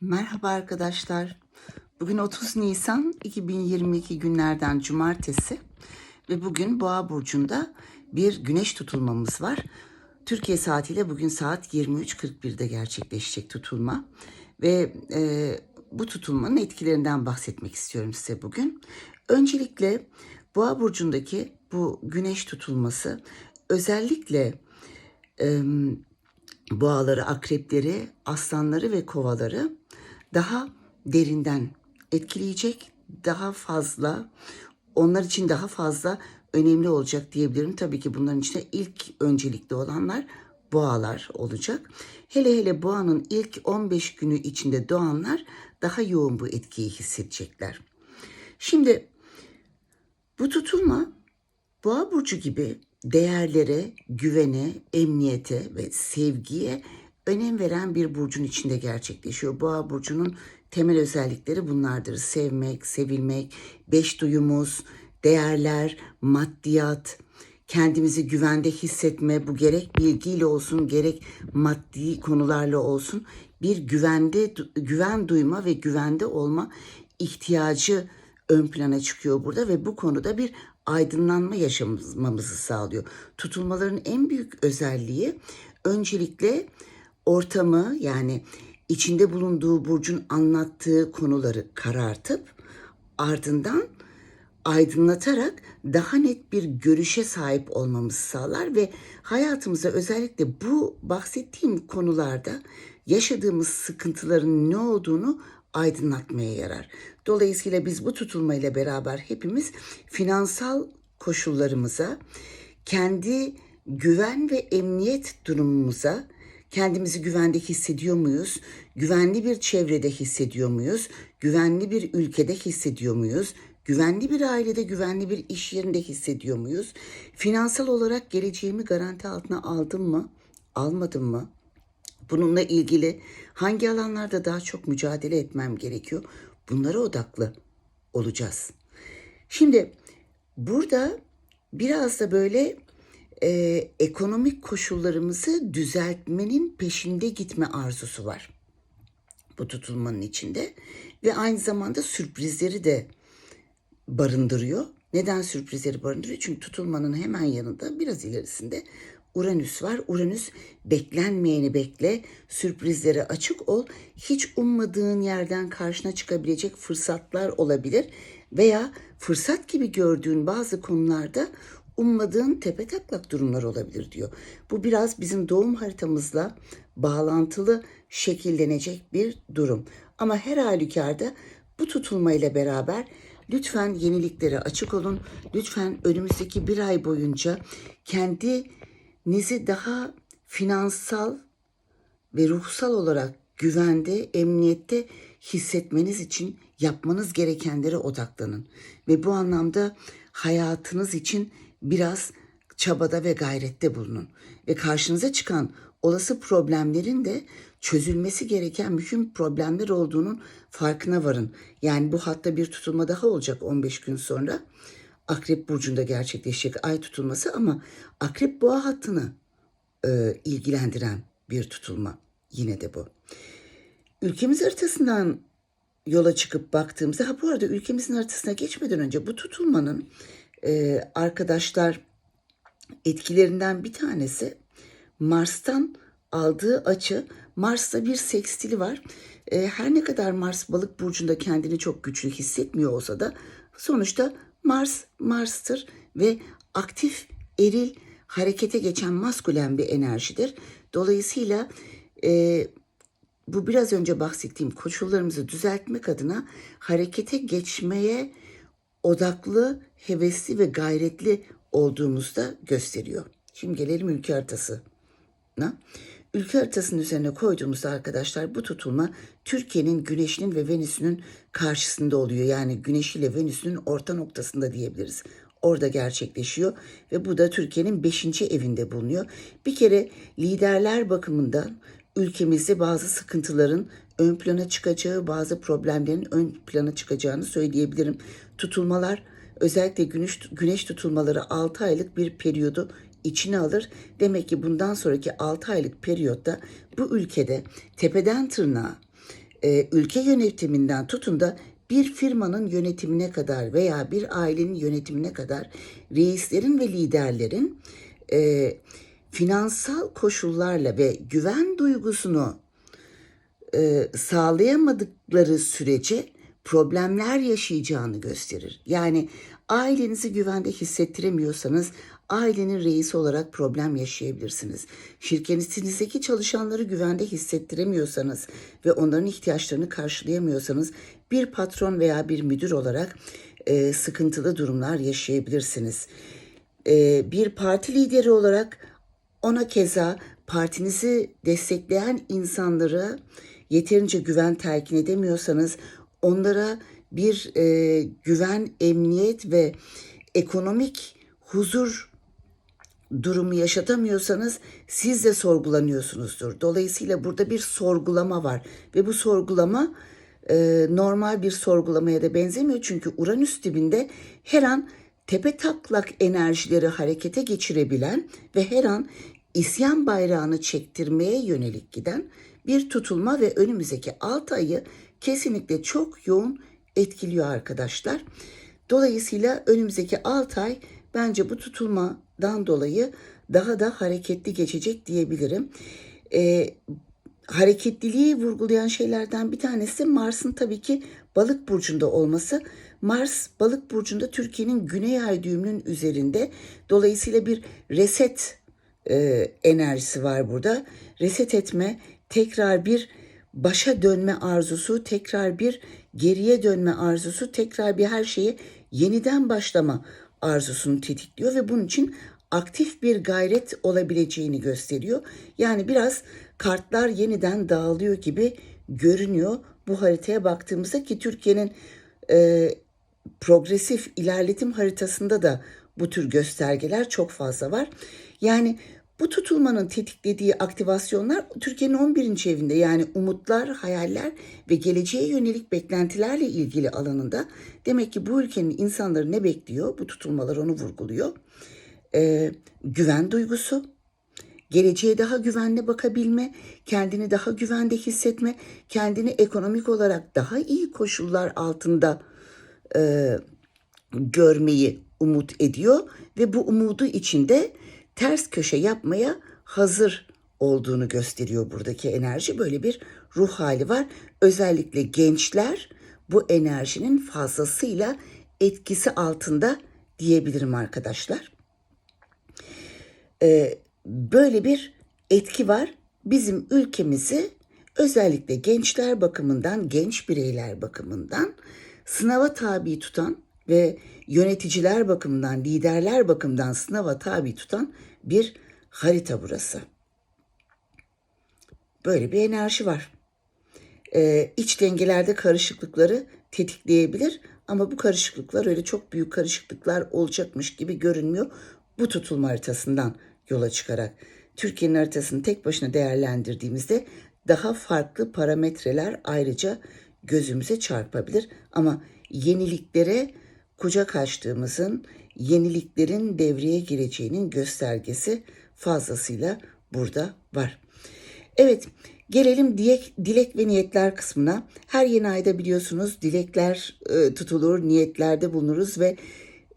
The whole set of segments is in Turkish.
Merhaba arkadaşlar. Bugün 30 Nisan 2022 günlerden cumartesi ve bugün Boğa burcunda bir güneş tutulmamız var. Türkiye saatiyle bugün saat 23.41'de gerçekleşecek tutulma ve e, bu tutulmanın etkilerinden bahsetmek istiyorum size bugün. Öncelikle Boğa burcundaki bu güneş tutulması özellikle e, boğaları, akrepleri, aslanları ve kovaları daha derinden etkileyecek, daha fazla, onlar için daha fazla önemli olacak diyebilirim. Tabii ki bunların içinde ilk öncelikli olanlar boğalar olacak. Hele hele boğanın ilk 15 günü içinde doğanlar daha yoğun bu etkiyi hissedecekler. Şimdi bu tutulma Boğa burcu gibi değerlere, güvene, emniyete ve sevgiye önem veren bir burcun içinde gerçekleşiyor. Boğa burcunun temel özellikleri bunlardır. Sevmek, sevilmek, beş duyumuz, değerler, maddiyat, kendimizi güvende hissetme, bu gerek bilgiyle olsun, gerek maddi konularla olsun bir güvende güven duyma ve güvende olma ihtiyacı ön plana çıkıyor burada ve bu konuda bir aydınlanma yaşamamızı sağlıyor. Tutulmaların en büyük özelliği öncelikle ortamı yani içinde bulunduğu burcun anlattığı konuları karartıp ardından aydınlatarak daha net bir görüşe sahip olmamızı sağlar ve hayatımıza özellikle bu bahsettiğim konularda yaşadığımız sıkıntıların ne olduğunu aydınlatmaya yarar. Dolayısıyla biz bu tutulmayla beraber hepimiz finansal koşullarımıza, kendi güven ve emniyet durumumuza, kendimizi güvende hissediyor muyuz? Güvenli bir çevrede hissediyor muyuz? Güvenli bir ülkede hissediyor muyuz? Güvenli bir ailede, güvenli bir iş yerinde hissediyor muyuz? Finansal olarak geleceğimi garanti altına aldım mı? Almadım mı? Bununla ilgili hangi alanlarda daha çok mücadele etmem gerekiyor? Bunlara odaklı olacağız. Şimdi burada biraz da böyle e, ekonomik koşullarımızı düzeltmenin peşinde gitme arzusu var. Bu tutulmanın içinde ve aynı zamanda sürprizleri de barındırıyor. Neden sürprizleri barındırıyor? Çünkü tutulmanın hemen yanında biraz ilerisinde Uranüs var. Uranüs beklenmeyeni bekle, sürprizlere açık ol. Hiç ummadığın yerden karşına çıkabilecek fırsatlar olabilir veya fırsat gibi gördüğün bazı konularda ummadığın tepe taklak durumlar olabilir diyor. Bu biraz bizim doğum haritamızla bağlantılı şekillenecek bir durum. Ama her halükarda bu tutulmayla beraber lütfen yeniliklere açık olun. Lütfen önümüzdeki bir ay boyunca kendinizi daha finansal ve ruhsal olarak güvende, emniyette hissetmeniz için yapmanız gerekenlere odaklanın. Ve bu anlamda hayatınız için biraz çabada ve gayrette bulunun. Ve karşınıza çıkan olası problemlerin de çözülmesi gereken mühim problemler olduğunun farkına varın. Yani bu hatta bir tutulma daha olacak 15 gün sonra. Akrep burcunda gerçekleşecek ay tutulması ama Akrep boğa hattını e, ilgilendiren bir tutulma yine de bu. Ülkemiz haritasından yola çıkıp baktığımızda ha bu arada ülkemizin haritasına geçmeden önce bu tutulmanın e, arkadaşlar etkilerinden bir tanesi Mars'tan aldığı açı Mars'ta bir sekstili var. E, her ne kadar Mars balık burcunda kendini çok güçlü hissetmiyor olsa da sonuçta Mars Mars'tır ve aktif eril harekete geçen maskülen bir enerjidir. Dolayısıyla e, bu biraz önce bahsettiğim koşullarımızı düzeltmek adına harekete geçmeye odaklı, hevesli ve gayretli olduğumuzu da gösteriyor. Şimdi gelelim ülke haritasına. Ülke haritasının üzerine koyduğumuzda arkadaşlar bu tutulma Türkiye'nin Güneş'inin ve Venüs'ünün karşısında oluyor. Yani Güneş ile Venüs'ünün orta noktasında diyebiliriz. Orada gerçekleşiyor ve bu da Türkiye'nin 5. evinde bulunuyor. Bir kere liderler bakımından ülkemizde bazı sıkıntıların ön plana çıkacağı, bazı problemlerin ön plana çıkacağını söyleyebilirim. Tutulmalar özellikle güneş, güneş tutulmaları 6 aylık bir periyodu içine alır. Demek ki bundan sonraki 6 aylık periyotta bu ülkede tepeden tırnağa e, ülke yönetiminden tutun da bir firmanın yönetimine kadar veya bir ailenin yönetimine kadar reislerin ve liderlerin e, finansal koşullarla ve güven duygusunu e, sağlayamadıkları sürece problemler yaşayacağını gösterir. Yani ailenizi güvende hissettiremiyorsanız ailenin reisi olarak problem yaşayabilirsiniz. Şirketinizdeki çalışanları güvende hissettiremiyorsanız ve onların ihtiyaçlarını karşılayamıyorsanız bir patron veya bir müdür olarak e, sıkıntılı durumlar yaşayabilirsiniz. E, bir parti lideri olarak ona keza partinizi destekleyen insanlara yeterince güven telkin edemiyorsanız onlara bir e, güven, emniyet ve ekonomik huzur durumu yaşatamıyorsanız siz de sorgulanıyorsunuzdur. Dolayısıyla burada bir sorgulama var ve bu sorgulama e, normal bir sorgulamaya da benzemiyor. Çünkü Uranüs dibinde her an tepe taklak enerjileri harekete geçirebilen ve her an isyan bayrağını çektirmeye yönelik giden bir tutulma ve önümüzdeki 6 ayı kesinlikle çok yoğun etkiliyor arkadaşlar. Dolayısıyla önümüzdeki 6 ay bence bu tutulmadan dolayı daha da hareketli geçecek diyebilirim. Ee, hareketliliği vurgulayan şeylerden bir tanesi Mars'ın tabii ki balık burcunda olması. Mars balık burcunda Türkiye'nin güney ay düğümünün üzerinde. Dolayısıyla bir reset e, enerjisi var burada. Reset etme, tekrar bir başa dönme arzusu, tekrar bir geriye dönme arzusu, tekrar bir her şeyi yeniden başlama arzusunu tetikliyor ve bunun için aktif bir gayret olabileceğini gösteriyor. Yani biraz kartlar yeniden dağılıyor gibi görünüyor bu haritaya baktığımızda ki Türkiye'nin e, progresif ilerletim haritasında da bu tür göstergeler çok fazla var. Yani bu tutulmanın tetiklediği aktivasyonlar Türkiye'nin 11. evinde yani umutlar, hayaller ve geleceğe yönelik beklentilerle ilgili alanında demek ki bu ülkenin insanları ne bekliyor? Bu tutulmalar onu vurguluyor. Ee, güven duygusu, geleceğe daha güvenli bakabilme, kendini daha güvende hissetme, kendini ekonomik olarak daha iyi koşullar altında e, görmeyi umut ediyor ve bu umudu içinde ters köşe yapmaya hazır olduğunu gösteriyor buradaki enerji. Böyle bir ruh hali var. Özellikle gençler bu enerjinin fazlasıyla etkisi altında diyebilirim arkadaşlar. Ee, böyle bir etki var. Bizim ülkemizi özellikle gençler bakımından, genç bireyler bakımından sınava tabi tutan ve yöneticiler bakımından, liderler bakımından sınava tabi tutan bir harita burası. Böyle bir enerji var. Ee, iç dengelerde karışıklıkları tetikleyebilir ama bu karışıklıklar öyle çok büyük karışıklıklar olacakmış gibi görünmüyor. Bu tutulma haritasından yola çıkarak Türkiye'nin haritasını tek başına değerlendirdiğimizde daha farklı parametreler ayrıca gözümüze çarpabilir ama yeniliklere kucak açtığımızın yeniliklerin devreye gireceğinin göstergesi fazlasıyla burada var. Evet, gelelim dilek, dilek ve niyetler kısmına. Her yeni ayda biliyorsunuz dilekler e, tutulur, niyetlerde bulunuruz ve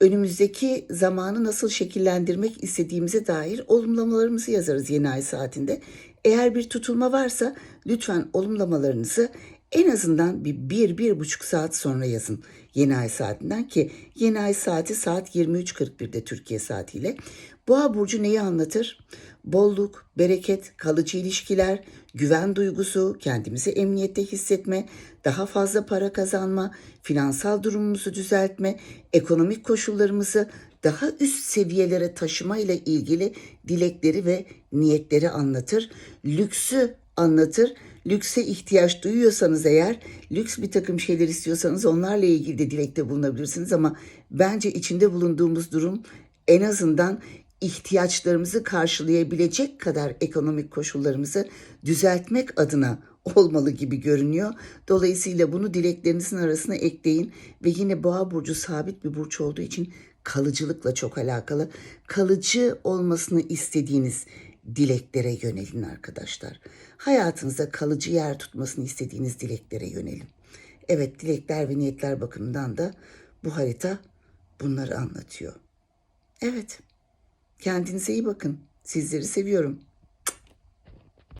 önümüzdeki zamanı nasıl şekillendirmek istediğimize dair olumlamalarımızı yazarız yeni ay saatinde. Eğer bir tutulma varsa lütfen olumlamalarınızı en azından bir, bir, bir buçuk saat sonra yazın yeni ay saatinden ki yeni ay saati saat 23.41'de Türkiye saatiyle. Boğa burcu neyi anlatır? Bolluk, bereket, kalıcı ilişkiler, güven duygusu, kendimizi emniyette hissetme, daha fazla para kazanma, finansal durumumuzu düzeltme, ekonomik koşullarımızı daha üst seviyelere taşıma ile ilgili dilekleri ve niyetleri anlatır. Lüksü anlatır lükse ihtiyaç duyuyorsanız eğer, lüks bir takım şeyler istiyorsanız onlarla ilgili de dilekte bulunabilirsiniz ama bence içinde bulunduğumuz durum en azından ihtiyaçlarımızı karşılayabilecek kadar ekonomik koşullarımızı düzeltmek adına olmalı gibi görünüyor. Dolayısıyla bunu dileklerinizin arasına ekleyin ve yine boğa burcu sabit bir burç olduğu için kalıcılıkla çok alakalı. Kalıcı olmasını istediğiniz dileklere yönelin arkadaşlar. Hayatınızda kalıcı yer tutmasını istediğiniz dileklere yönelin. Evet dilekler ve niyetler bakımından da bu harita bunları anlatıyor. Evet. Kendinize iyi bakın. Sizleri seviyorum.